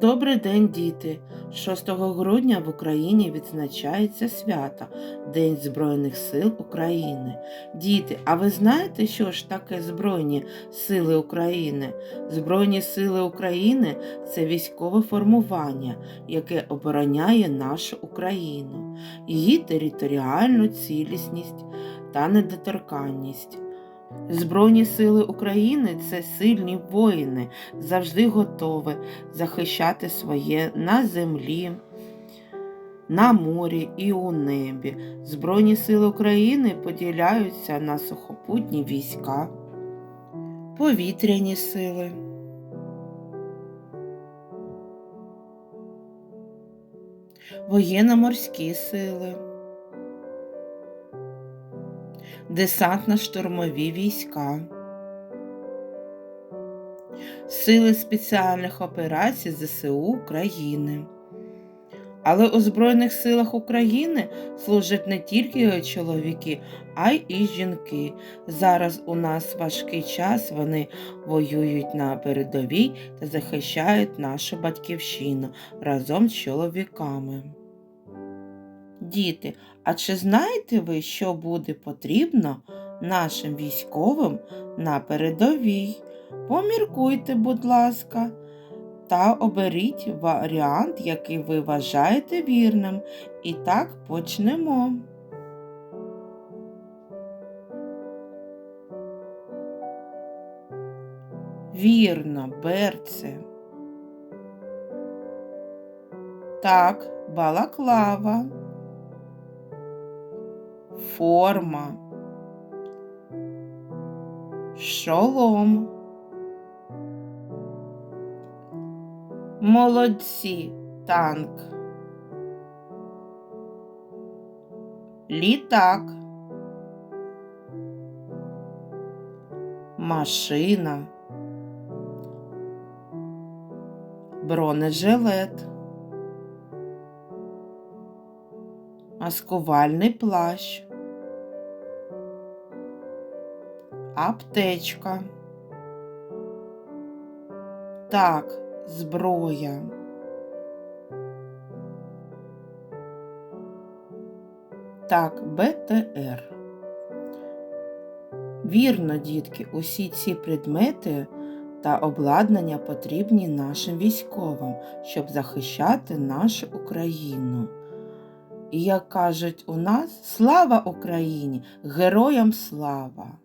Добрий день, діти! 6 грудня в Україні відзначається свято День Збройних сил України. Діти, а ви знаєте, що ж таке Збройні Сили України? Збройні Сили України це військове формування, яке обороняє нашу Україну, її територіальну цілісність та недоторканність. Збройні сили України це сильні воїни, завжди готові захищати своє на землі, на морі і у небі. Збройні сили України поділяються на сухопутні війська, повітряні сили. Воєнно-морські сили, десантно-штурмові війська, Сили спеціальних операцій ЗСУ України. Але у Збройних силах України служать не тільки чоловіки, а й і жінки. Зараз у нас важкий час, вони воюють на передовій та захищають нашу батьківщину разом з чоловіками. Діти, а чи знаєте ви, що буде потрібно нашим військовим на передовій? Поміркуйте, будь ласка, та оберіть варіант, який ви вважаєте вірним. І так почнемо. Вірно, берце. Так, балаклава. Форма. Шолом. Молодці танк. Літак. Машина. Бронежилет. Маскувальний плащ. Аптечка. Так, зброя. Так, БТР. Вірно, дітки, усі ці предмети та обладнання потрібні нашим військовим, щоб захищати нашу Україну. І як кажуть у нас, слава Україні! Героям слава!